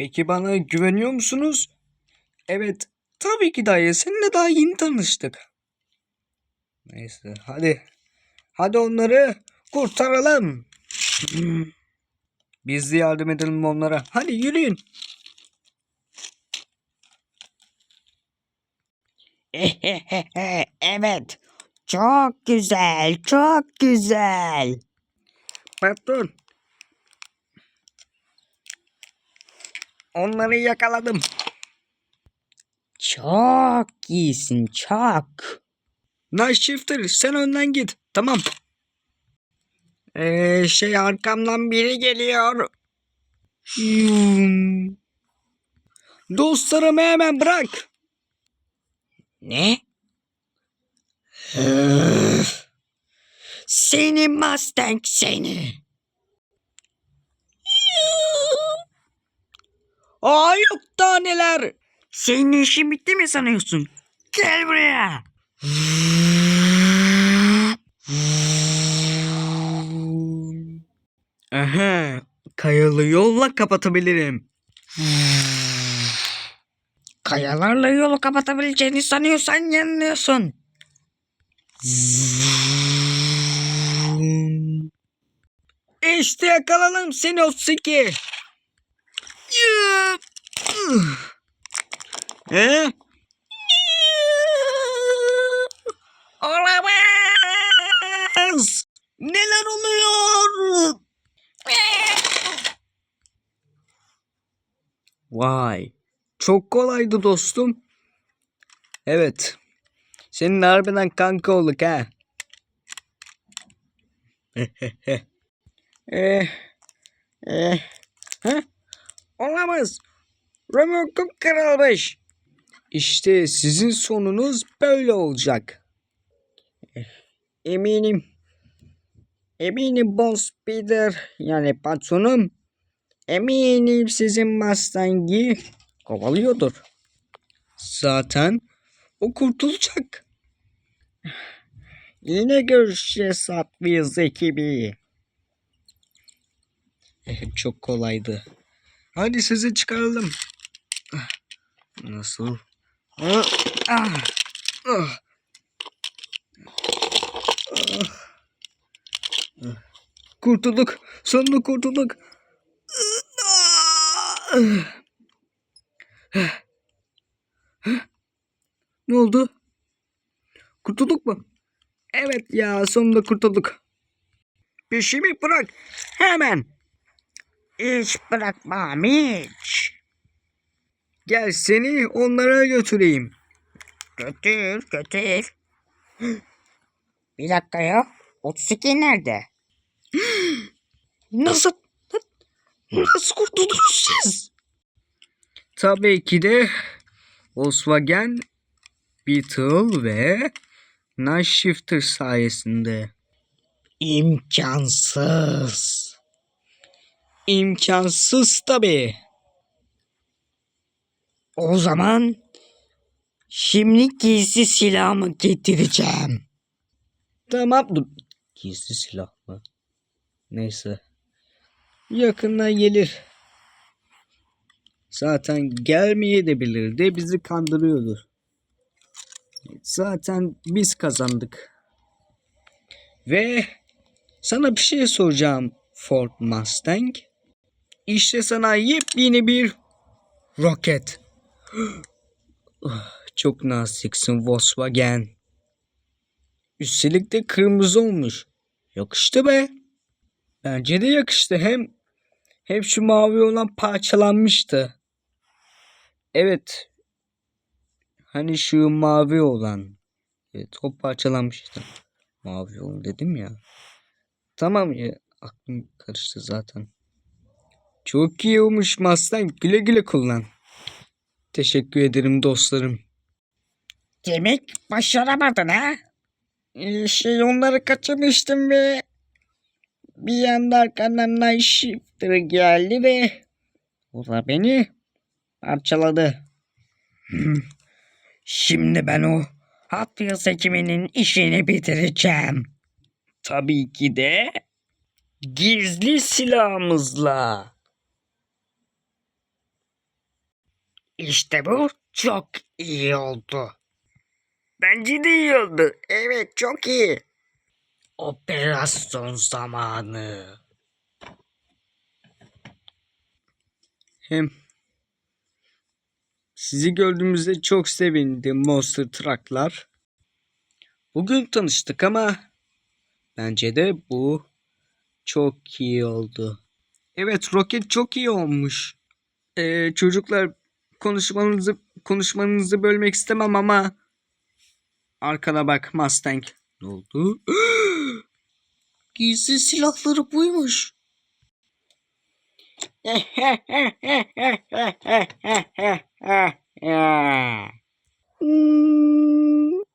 Peki bana güveniyor musunuz? Evet, tabii ki dayı. Seninle daha yeni tanıştık. Neyse, hadi. Hadi onları kurtaralım. Biz de yardım edelim onlara. Hadi yürüyün. evet. Çok güzel, çok güzel. Patron. Onları yakaladım. Çok iyisin, çok. Night Shifter sen önden git. Tamam. Ee, şey arkamdan biri geliyor. Hmm. Dostlarımı hemen bırak. Ne? seni Mustang seni. Aa yok daha neler. Senin işin bitti mi sanıyorsun? Gel buraya. Aha, kayalı yolla kapatabilirim. Kayalarla yolu kapatabileceğini sanıyorsan yanılıyorsun. İşte yakaladım seni o siki. He? Olamaz. Neler oluyor? Vay. Çok kolaydı dostum. Evet. Senin harbiden kanka olduk ha. eh, eh, ha? Olamaz. Römorkum kırılmış. İşte sizin sonunuz böyle olacak. Eh, Eminim. Eminim Boss Peter yani patronum eminim sizin Mustang'i kovalıyordur. Zaten o kurtulacak. Yine görüşeceğiz Wheels ekibi. Eh, Çok kolaydı. Hadi sizi çıkaralım. Nasıl? Ah, ah, ah. Kurtulduk. Sonunda kurtulduk. Ne oldu? Kurtulduk mu? Evet ya sonunda kurtulduk. Peşimi bırak. Hemen. Hiç bırakmam hiç. Gel seni onlara götüreyim. Götür götür. Bir dakika ya. 32 nerede? Nasıl? Nasıl kurtuldunuz siz? Tabii ki de Volkswagen Beetle ve Night Shifter sayesinde. İmkansız. İmkansız tabii. O zaman şimdi gizli silahımı getireceğim. Tamam dur. Gizli silah mı? Neyse. Yakında gelir. Zaten gelmeye de bilirdi. Bizi kandırıyordu. Zaten biz kazandık. Ve sana bir şey soracağım Ford Mustang. İşte sana yepyeni bir roket. Çok naziksin Volkswagen. Üstelik de kırmızı olmuş. Yakıştı be. Bence de yakıştı. Hem hep şu mavi olan parçalanmıştı. Evet. Hani şu mavi olan. Evet o parçalanmıştı. Mavi olan dedim ya. Tamam ya. Aklım karıştı zaten. Çok iyi olmuş Mustang. Güle güle kullan. Teşekkür ederim dostlarım. Demek başaramadın ha? Ee, şey onları kaçırmıştım ve bir yanda arkamdan Night Shifter geldi ve o da beni parçaladı. Şimdi ben o Hot Wheels ekibinin işini bitireceğim. Tabii ki de gizli silahımızla. İşte bu çok iyi oldu. Bence de iyi oldu. Evet çok iyi. Operasyon zamanı. Hem sizi gördüğümüzde çok sevindim Monster Truck'lar. Bugün tanıştık ama bence de bu çok iyi oldu. Evet roket çok iyi olmuş. Ee, çocuklar konuşmanızı konuşmanızı bölmek istemem ama arkana bak Mustang. Ne oldu? Gizli silahları buymuş.